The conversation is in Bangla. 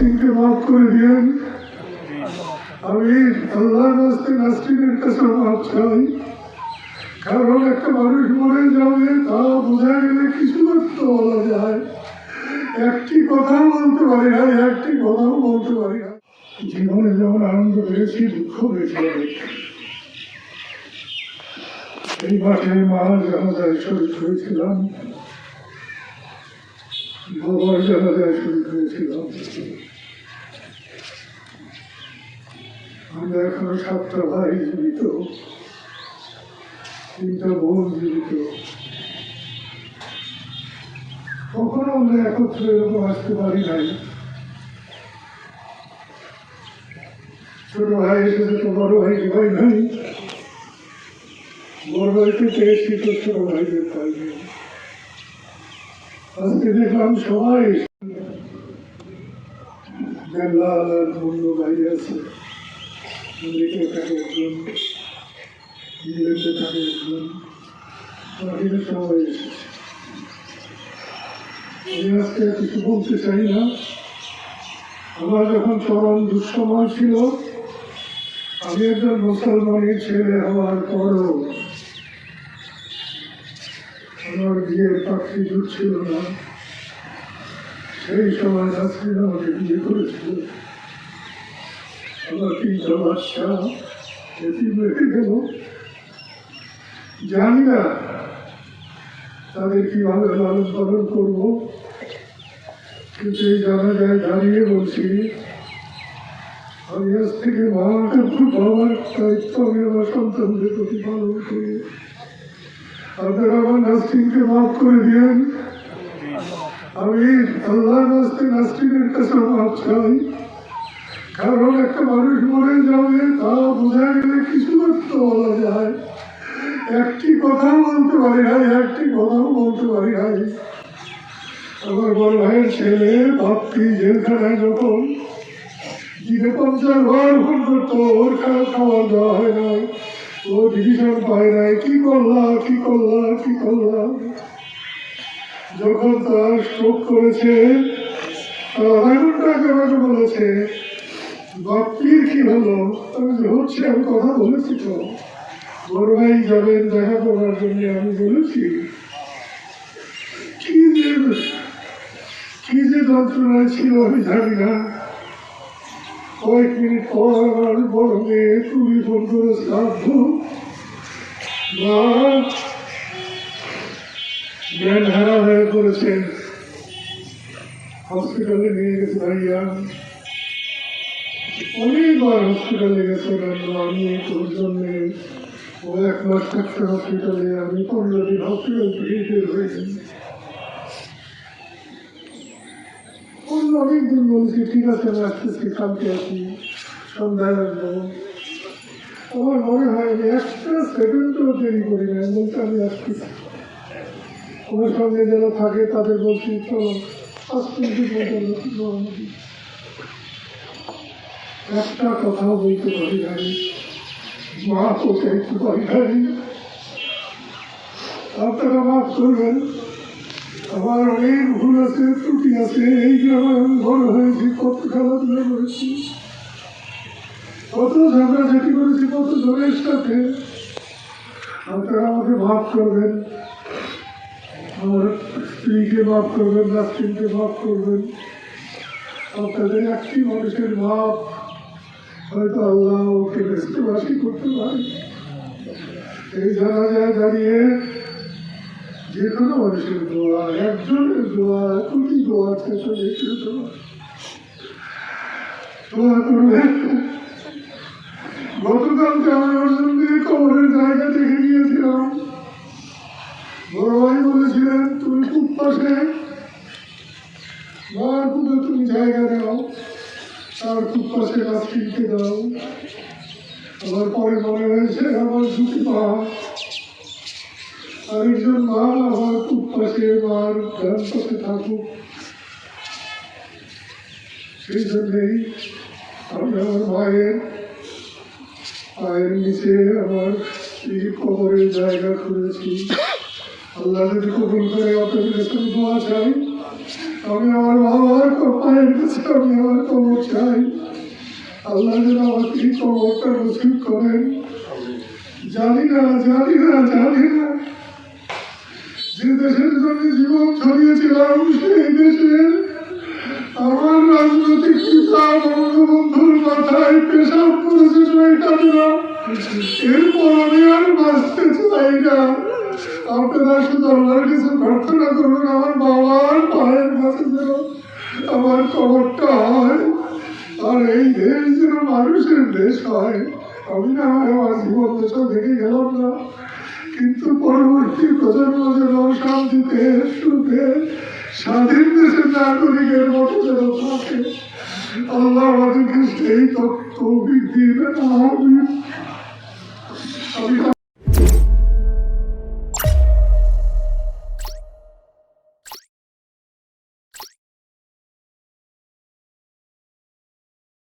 নাসরিনকে মাফ করে দিয়েন। আমি আল্লাহর রাস্তে নাসরিনের কাছে মাফ চাই। কারণ একটা মানুষ মরে যাবে, তা বোঝা গেলে কিছু তো বলা যায়। একটি কথাও বলতে পারি না, একটি কথাও বলতে পারি না। জীবনে যেমন আনন্দ পেয়েছি, দুঃখ পেয়েছি। এই মাঠে মা জানাজায় শরীর হয়েছিলাম। বাবার জানাজায় শরীর হয়েছিলাম। আমরা এখনও সাতটা ভাই জীবিত তিনটা বোন জীবিত কখনো আমরা একত্রে এরকম আসতে পারি নাই। ছোট ভাই এসেছে তো বড় ভাইকে ভাই নাই। বড় ভাইকে পেয়েছি তো ছোট ভাইদের পাইনি। আজকে দেখলাম সবাই বেলাল আর ভাই আছে। আমেরিকায় থাকে একজন ইংল্যান্ডে থাকে একজন বাকিরা সবাই আমি আজকে কিছু বলতে চাই না আমার যখন চরম দুঃসময় ছিল আমি একজন মুসলমানের ছেলে হওয়ার পরও আমার বিয়ের পাখি জুটছিল না সেই সময় নাসরিন আমাকে বিয়ে করেছিল জানি না তাদের কীভাবে লালন পালন করব কিন্তু এই জানা যায় দাঁড়িয়ে বলছি আমি আজ থেকে খুব বাবার দায়িত্ব আমি আমার সন্তানদের প্রতি পালন করি আপনারা আমার নাস্তিনকে মাফ করে দিয়েন আমি আল্লাহর রাস্তে নাস্তিনের কাছে মাফ চাই কারণ একটা মানুষ মরে যাবে তা বোঝা গেলে কিছু তো বলা যায়। একটি কথাও বলতে পারি নাই, একটি কথাও বলতে পারি নাই। আমার বড় ভাইয়ের ছেলে বাপটি জেলখানায় যখন দিনে পঞ্চাশ বার ফোন করতো, ওর খাওয়া দেওয়া হয় নাই, ও ডিভিশন পায় নাই, কি করলা কি করলা কি করলা। যখন তার স্ট্রোক করেছে, তার বলেছে বাপ্পির কি হলো? আমি হচ্ছে, আমি কথা বলেছি তো। বড় ভাই যাবেন, দেখা করার জন্য আমি বলেছি। কি যে কি যে যন্ত্রণায় ছিল আমি জানি না। কয়েক মিনিট পর আমার বড় মেয়ে তুমি ফোন করে শ্রাদ্ধ। মা, জ্ঞান হারা হয়ে পড়েছেন। হসপিটালে নিয়ে গেছে ভাইয়া। অনেকবার হসপিটালে গেছে আমি তোর জন্যে ও এক মাস থাকছে হসপিটালে আমি পনেরো দিন হসপিটাল থেকে বের হয়ে গেছি অন্য অনেকদিন বলছি, ঠিক আছে, আমি আসতেছি কালকে আসি, সন্ধ্যায় আসব। আমার মনে হয় আমি একটা সেকেন্ডও দেরি করি না বলতে আমি আসতেছি ওনার সঙ্গে যারা থাকে, তাদের বলছি, চলো পাঁচ মিনিটের একটা কথাও বলতে পারি নাই। মা একটু পারি নাই। আপনারা মাফ করবেন, আমার অনেক ভুল আছে, ত্রুটি আছে, এই গ্রামে আমি বড় হয়েছি, কত খেলাধুলা করেছি, কত ঝগড়াঝাটি করেছি, কত জনের সাথে। আপনারা আমাকে মাফ করবেন, আমার স্ত্রীকে মাফ করবেন নাস্তিনকে মাফ করবেন। আপনাদের একটি মানুষের মাপ হয়তো আল্লাহ ওকে ব্যস্তবাসী করতে পারে। এই জানা যায় দাঁড়িয়ে যে কোনো মানুষের দোয়া, একজনের দোয়া কোটি দোয়া থেকে একটু দোয়া। দোয়া করবেন গতকালকে আমি অর্জুনদের কবরের জায়গা দেখে গিয়েছিলাম। বড় ভাই বলেছিলেন, তুমি খুব পাশে। মার পুজো তুমি জায়গা দাও। তার খুব পাশে নাস্তিনকে দাও। আমার পরে মনে হয়েছে আমার দুটি পা আরেকজন মা আমার খুব পাশে মার ধ্যান করতে থাকুক। সেই জন্যেই আমি আমার মায়ের পায়ের নিচে আমার এই কবরের জায়গা করেছি আল্লাহ যদি কবুল করে আপনাদের কাছে দোয়া চাই আমি আমার বাবার পায়ের কাছে আমি আমার কবর চাই। আল্লাহ যেন আমাকে এই কবরটা নসিব করেন। জানি না জানি না জানি না। যে দেশের জন্য জীবন ছড়িয়েছিলাম সেই দেশে আমার রাজনৈতিক পিতা, বঙ্গবন্ধুর মাথায় পেশাব করেছে শয়তানরা এরপর আমি আর বাঁচতে চাই না। আপনারা শুধু আল্লাহর কাছে প্রার্থনা করবেন আমার যেন আমার কবরটা হয়। আর এই দেশ যেন মানুষের দেশ হয়। আমি না হয় আমার জীবন দশা দেখে গেলাম না। কিন্তু পরবর্তী প্রজন্ম যেন শান্তিতে, সুখে, স্বাধীন দেশের নাগরিকের মতো যেন থাকে। আল্লাহ আমাদেরকে সেই তত্ত্ব আমি আমি